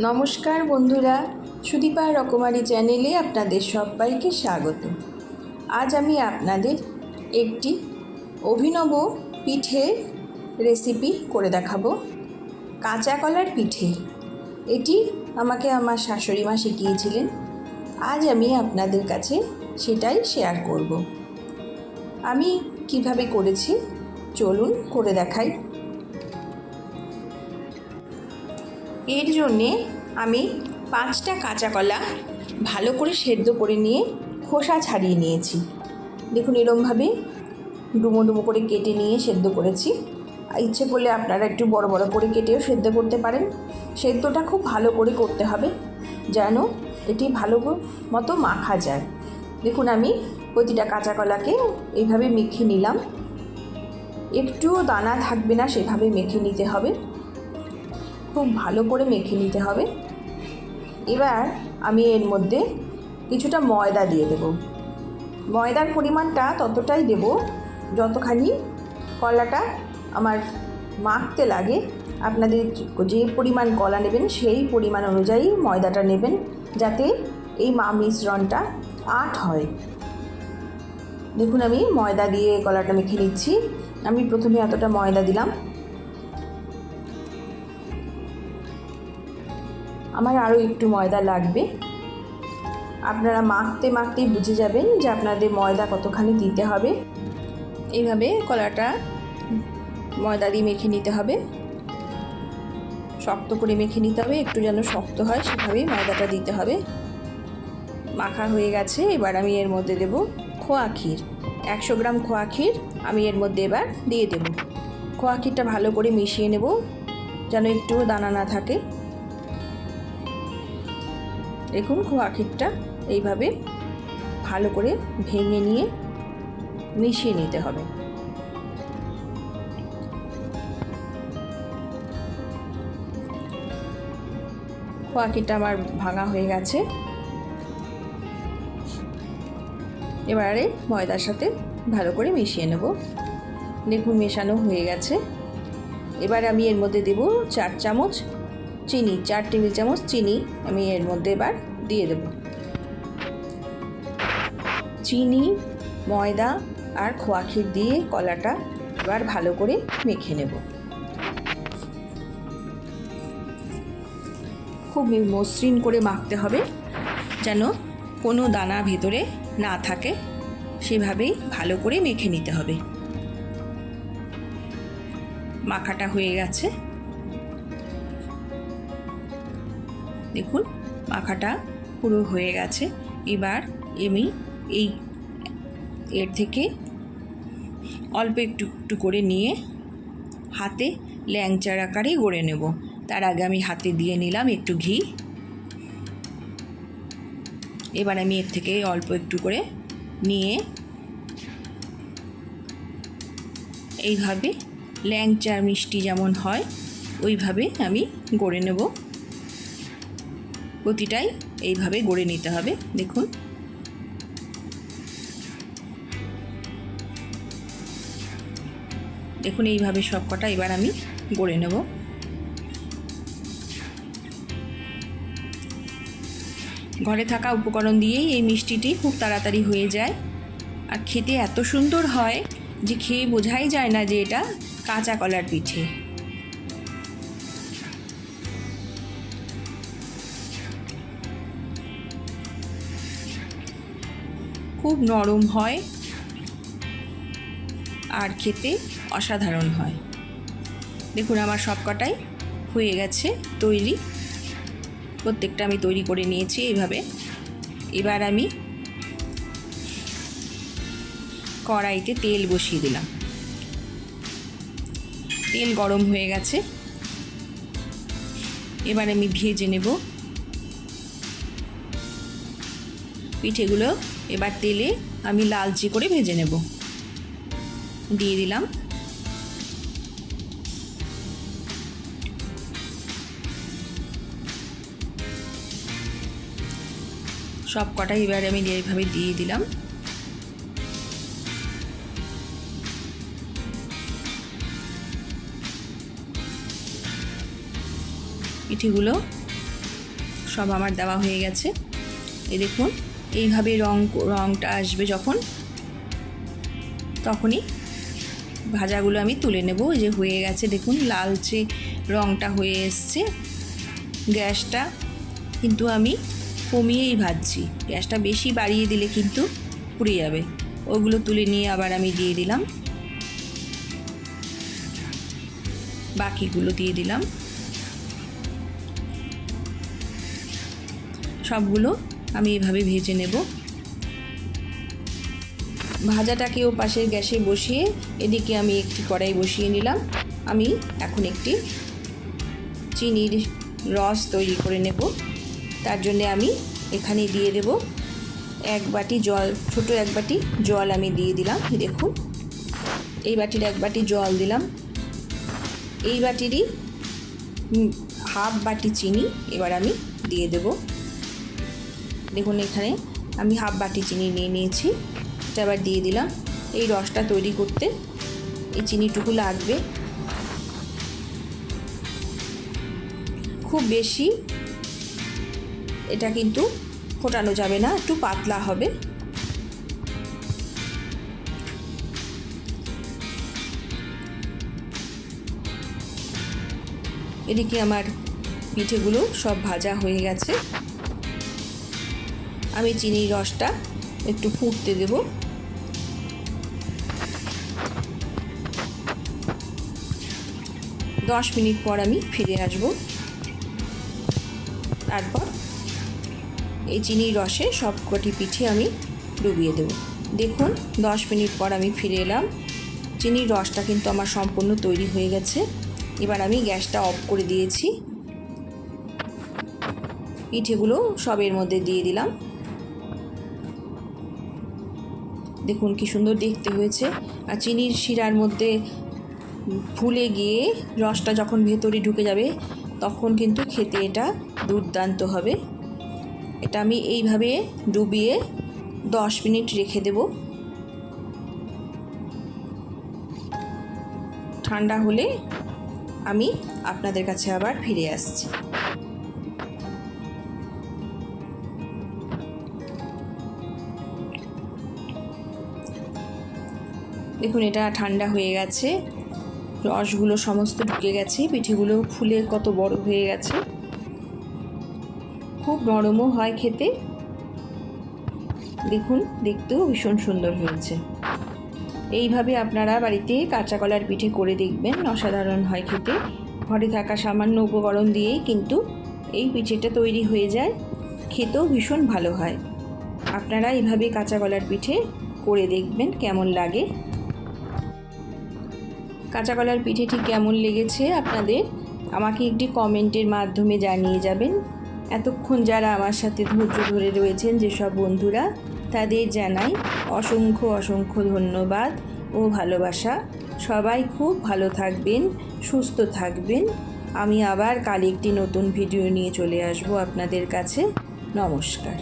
নমস্কার বন্ধুরা, সুদীপা রকমারি চ্যানেলে আপনাদের সবাইকে স্বাগত। আজ আমি আপনাদের একটি অভিনব পিঠে রেসিপি করে দেখাবো। কাঁচা কলার পিঠে। এটি আমাকে আমার শাশুড়ি মা শিখিয়েছিলেন। আজ আমি আপনাদের কাছে সেটাই শেয়ার করব। আমি কীভাবে করেছি? চলুন করে দেখাই। এর জন্যে আমি পাঁচটা কাঁচা কলা ভালো করে সেদ্ধ করে নিয়ে খোসা ছাড়িয়ে নিয়েছি। দেখুন এরমভাবে ডুমো ডুমো করে কেটে নিয়ে সেদ্ধ করেছি। ইচ্ছে করলে আপনারা একটু বড় বড় করে কেটেও সেদ্ধ করতে পারেন। সেদ্ধটা খুব ভালো করে করতে হবে যেন এটি ভালো মতো মাখা যায়। দেখুন আমি প্রতিটা কাঁচা কলাকে এইভাবে মেখে নিলাম। একটুও দানা থাকবে না, সেভাবে মেখে নিতে হবে। খুব ভালো করে মেখে নিতে হবে। এবার আমি এর মধ্যে কিছুটা ময়দা দিয়ে দেব। ময়দার পরিমাণটা ততটাই দেব যতখানি কলাটা আমার মাখতে লাগে। আপনাদের যে পরিমাণ কলা নেবেন, সেই পরিমাণ অনুযায়ী ময়দাটা নেবেন যাতে এই মা মিশ্রণটা আট হয়। দেখুন আমি ময়দা দিয়ে কলাটা মেখে নিচ্ছি। আমি প্রথমে এতটা ময়দা দিলাম। আমার আরও একটু ময়দা লাগবে। আপনারা মাখতে মাখতেই বুঝে যাবেন যে আপনাদের ময়দা কতখানি দিতে হবে। এইভাবে কলাটা ময়দা দিয়ে মেখে নিতে হবে। শক্ত করে মেখে নিতে হবে, একটু যেন শক্ত হয় সেভাবেই ময়দাটা দিতে হবে। মাখা হয়ে গেছে, এবার আমি এর মধ্যে দেব খোয়া ক্ষীর। একশো গ্রাম খোয়া ক্ষীর আমি এর মধ্যে এবার দিয়ে দেব। খোয়া ক্ষীরটা ভালো করে মিশিয়ে নেব, যেন একটুও দানা না থাকে। দেখুন খোয়া ক্ষীরটা এইভাবে ভালো করে ভেঙে নিয়ে মিশিয়ে নিতে হবে। খোয়া ক্ষীরটা আমার ভাঙা হয়ে গেছে। এবারে ময়দার সাথে ভালো করে মিশিয়ে নেব। দেখুন মেশানো হয়ে গেছে। এবার আমি এর মধ্যে দেব চার চামচ চিনি, চার টেবিল চামচ চিনি আমি এর মধ্যে এবার দিয়ে দেব। চিনি, ময়দা আর খোয়া ক্ষীর দিয়ে কলাটা এবার ভালো করে মেখে নেব। খুব মসৃণ করে মাখতে হবে যেন কোনো দানা ভেতরে না থাকে, সেভাবেই ভালো করে মেখে নিতে হবে। মাখাটা হয়ে গেছে। দেখুন, মাখাটা পুরো হয়ে গেছে। এবার আমি এই এর থেকে অল্প একটু একটু করে নিয়ে হাতে ল্যাংচার আকারে গড়ে নেব। তার আগে আমি হাতে দিয়ে নিলাম একটু ঘি। এবার আমি এর থেকে অল্প একটু করে নিয়ে এইভাবে ল্যাংচার মিষ্টি যেমন হয়, ওইভাবে আমি গড়ে নেব। প্রতিটাই এইভাবে গড়ে নিতে হবে। দেখুন। দেখুন, এইভাবে সব কটা এবার আমি গড়ে নেব। ঘরে থাকা উপকরণ দিয়েই এই মিষ্টিটি খুব তাড়াতাড়ি হয়ে যায়। আর খেতে এত সুন্দর হয় যে খেয়ে বোঝাই যায় না যে এটা কাঁচা কলার পিঠে। খুব নরম হয় আর খেতে অসাধারণ হয়। দেখুন, আমার সব কটাই হয়ে গেছে তৈরি। প্রত্যেকটা আমি তৈরি করে নিয়েছি এইভাবে এবার আমি কড়াইতে তেল বসিয়ে দিলাম। তেল গরম হয়ে গেছে। এবার আমি ভেজে নেব পিঠেগুলো এবার তেলে আমি লালচি করে ভেজে নেব। দিয়ে দিলাম। সব কটাই এবার আমি এইভাবে দিয়ে দিলাম। পিঠেগুলো সব আমার দেওয়া হয়ে গেছে। এই দেখুন। এইভাবে রং, রংটা আসবে যখন, তখনই ভাজাগুলো আমি তুলে নেব। যে হয়ে গেছে, দেখুন লালচে রংটা হয়ে এসছে। গ্যাসটা কিন্তু আমি কমিয়েই ভাজছি। গ্যাসটা বেশি বাড়িয়ে দিলে কিন্তু পুড়ে যাবে। ওগুলো তুলে নিয়ে আবার আমি দিয়ে দিলাম। বাকিগুলো দিয়ে দিলাম। সবগুলো আমি এভাবে ভেজে নেব। ভাজাটাকেও পাশের গ্যাসে বসিয়ে এদিকে আমি একটি কড়াই বসিয়ে নিলাম। আমি এখন একটি চিনির রস তৈরি করে নেব। তার জন্যে আমি এখানে দিয়ে দেব এক বাটি জল, ছোট এক বাটি জল আমি দিয়ে দিলাম, দেখুন। এই বাটির এক বাটি জল দিলাম। এই বাটিরই হাফ বাটি চিনি এবার আমি দিয়ে দেব। দেখুন এখানে আমি হাফ বাটি চিনি নিয়ে নিয়েছি। এটা আবার দিয়ে দিলাম। এই রসটা তৈরি করতে এই চিনিটুকু লাগবে। খুব বেশি এটা কিন্তু ফোটানো যাবে না, একটু পাতলা হবে। এদিকে আমার পিঠেগুলো সব ভাজা হয়ে গেছে। আমি চিনির রসটা একটু ফুটতে দেব। দশ মিনিট পর আমি ফিরে আসব। তারপর এই চিনির রসে সব কটি পিঠে আমি ডুবিয়ে দেব। দেখুন, দশ মিনিট পর আমি ফিরে এলাম। চিনির রসটা কিন্তু আমার সম্পূর্ণ তৈরি হয়ে গেছে। এবার আমি গ্যাসটা অফ করে দিয়েছি। পিঠেগুলো সবের মধ্যে দিয়ে দিলাম। দেখুন কি সুন্দর দেখতে হয়েছে। আর চিনির শিরার মধ্যে ফুলে গিয়ে রসটা যখন ভেতরে ঢুকে যাবে, তখন কিন্তু খেতে এটা দুর্দান্ত হবে। এটা আমি এইভাবে ডুবিয়ে দশ মিনিট রেখে দেব। ঠান্ডা হলে আমি আপনাদের কাছে আবার ফিরে আসছি। দেখুন, এটা ঠান্ডা হয়ে গেছে। রসগুলো সমস্ত ঢুকে গেছে। পিঠেগুলো ফুলে কত বড় হয়ে গেছে। খুব নরমও হয় খেতে। দেখুন, দেখতেও ভীষণ সুন্দর হয়েছে। এইভাবে আপনারা বাড়িতে কাঁচা কলার পিঠে করে দেখবেন। অসাধারণ হয় খেতে। ঘরে থাকা সামান্য উপকরণ দিয়েই কিন্তু এই পিঠেটা তৈরি হয়ে যায়। খেতেও ভীষণ ভালো হয়। আপনারা এইভাবে কাঁচা কলার পিঠে করে দেখবেন কেমন লাগে। কাঁচা কলার পিঠেটি কেমন লেগেছে আপনাদের? আমাকে একটি কমেন্টের মাধ্যমে জানিয়ে যাবেন। এতক্ষণ যারা আমার সাথে ধৈর্য ধরে রয়েছেন যেসব বন্ধুরা, তাদের জানাই অসংখ্য অসংখ্য ধন্যবাদ ও ভালোবাসা। সবাই খুব ভালো থাকবেন, সুস্থ থাকবেন। আমি আবার কাল একটি নতুন ভিডিও নিয়ে চলে আসব আপনাদের কাছে। নমস্কার।